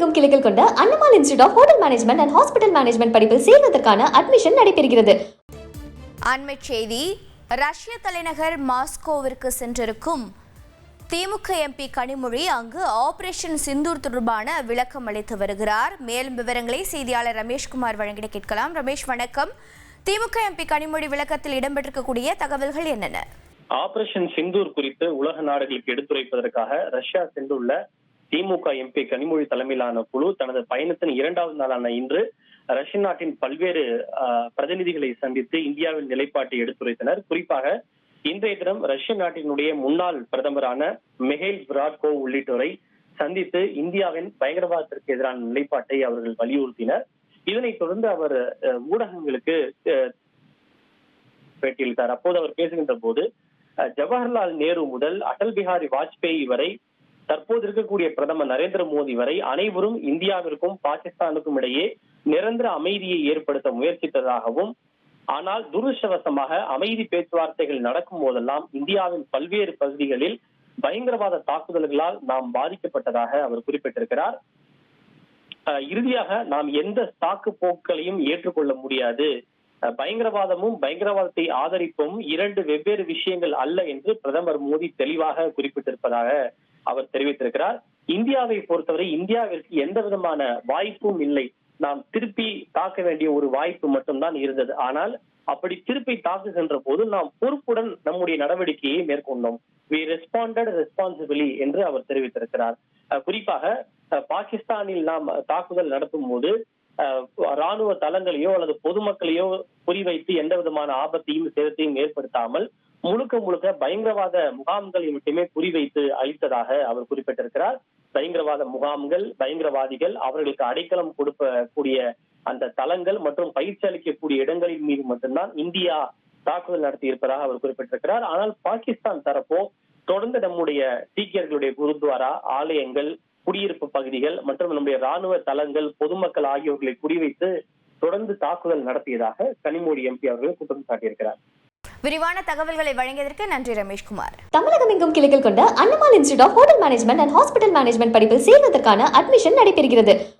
எங்கும் கிளைகள் கொண்ட Annamal institute of hotel management and hospital management படிப்பில் சேர்வதற்கான அட்மிஷன் நடைபெறுகிறது. அண்மை செய்தி ரஷ்ய தலைநகர் மாஸ்கோவிற்கு சென்றிருக்கும். திமுக எம்பி கனிமொழி அங்கு ஆபரேஷன் சிந்தூர் தொடர்பான விளக்கம் அளித்து வருகிறார். மேலும் விவரங்களை செய்தியாளர் ரமேஷ்குமார் வழங்கிட கேட்கலாம். ரமேஷ் வணக்கம். திமுக எம்பி கனிமொழி விளக்கத்தில் இடம்பெற்றிருக்கக்கூடிய தகவல்கள் என்னென்ன? ஆபரேஷன் சிந்தூர் குறித்து உலக நாடுகளுக்கு எடுத்துரைப்பதற்காக ரஷ்யா சென்றுள்ள திமுக எம்பி கனிமொழி தலைமையிலான குழு தனது பயணத்தின் இரண்டாவது நாளான இன்று ரஷ்ய நாட்டின் பல்வேறு பிரதிநிதிகளை சந்தித்து இந்தியாவின் நிலைப்பாட்டை எடுத்துரைத்தனர். குறிப்பாக இன்றைய தினம் ரஷ்ய நாட்டினுடைய முன்னாள் பிரதமரான மிகைல் விராட்கோ உள்ளிட்டோரை சந்தித்து இந்தியாவின் பயங்கரவாதத்திற்கு எதிரான நிலைப்பாட்டை அவர்கள் வலியுறுத்தினர். இதனைத் தொடர்ந்து அவர் அஹ், ஊடகங்களுக்கு பேட்டியளித்தார். அப்போது அவர் பேசுகின்ற போது அஹ், ஜவஹர்லால் நேரு முதல் அடல் பிஹாரி வாஜ்பேயி வரை தற்போது இருக்கக்கூடிய பிரதமர் நரேந்திர மோடி வரை அனைவரும் இந்தியாவிற்கும் பாகிஸ்தானுக்கும் இடையே நிரந்தர அமைதியை ஏற்படுத்த முயற்சித்ததாகவும் ஆனால் துரதிருஷ்டவசமாக அமைதி பேச்சுவார்த்தைகள் நடக்கும் போதெல்லாம் இந்தியாவின் பல்வேறு பகுதிகளில் பயங்கரவாத தாக்குதல்களால் நாம் பாதிக்கப்பட்டதாக அவர் குறிப்பிட்டிருக்கிறார். இறுதியாக நாம் எந்த சாக்கு போக்குகளையும் ஏற்றுக்கொள்ள முடியாது. பயங்கரவாதமும் பயங்கரவாதத்தை ஆதரிப்பும் இரண்டு வெவ்வேறு விஷயங்கள் அல்ல என்று பிரதமர் மோடி தெளிவாக குறிப்பிட்டிருப்பதாக அவர் தெரிவித்திருக்கிறார். இந்தியாவை பொறுத்தவரை இந்தியாவிற்கு எந்த விதமான வாய்ப்பும் இல்லை. நாம் திருப்பி தாக்க வேண்டிய ஒரு வாய்ப்பு மட்டும்தான் இருந்தது. ஆனால் அப்படி திருப்பி தாக்குகின்ற போது நாம் பொறுப்புடன் நம்முடைய நடவடிக்கையை மேற்கொண்டோம். வி ரெஸ்பாண்டட் ரெஸ்பான்சிபிலி என்று அவர் தெரிவித்திருக்கிறார். குறிப்பாக அஹ் பாகிஸ்தானில் நாம் தாக்குதல் நடத்தும் போது அஹ், ராணுவ தளங்களையோ அல்லது பொதுமக்களையோ குறிவைத்து எந்த விதமான ஆபத்தையும் சேதத்தையும் ஏற்படுத்தாமல் முழுக்க முழுக்க பயங்கரவாத முகாம்களை மட்டுமே குறிவைத்து அளித்ததாக அவர் குறிப்பிட்டிருக்கிறார். பயங்கரவாத முகாம்கள் பயங்கரவாதிகள் அவர்களுக்கு அடைக்கலம் கொடுக்கக்கூடிய அந்த தளங்கள் மற்றும் பயிற்சி அளிக்கக்கூடிய இடங்களின் மீது மட்டும்தான் இந்தியா தாக்குதல் நடத்தி இருப்பதாக அவர் குறிப்பிட்டிருக்கிறார். ஆனால் பாகிஸ்தான் தரப்போ தொடர்ந்து நம்முடைய சீக்கியர்களுடைய குருத்வாரா ஆலயங்கள் குடியிருப்பு பகுதிகள் மற்றும் நம்முடைய ராணுவ தளங்கள் பொதுமக்கள் ஆகியோர்களை குறிவைத்து தொடர்ந்து தாக்குதல் நடத்தியதாக கனிமொழி எம்பி அவர்கள் குற்றம் சாட்டியிருக்கிறார். விரிவான தகவல்களை வழங்கியதற்கு நன்றி ரமேஷ்குமார். தமிழகம் எங்கும் கிளைகள் கொண்ட Annamal institute of hotel management and hospital management படிப்பில் சேர்வதற்கான அட்மிஷன் நடைபெறுகிறது.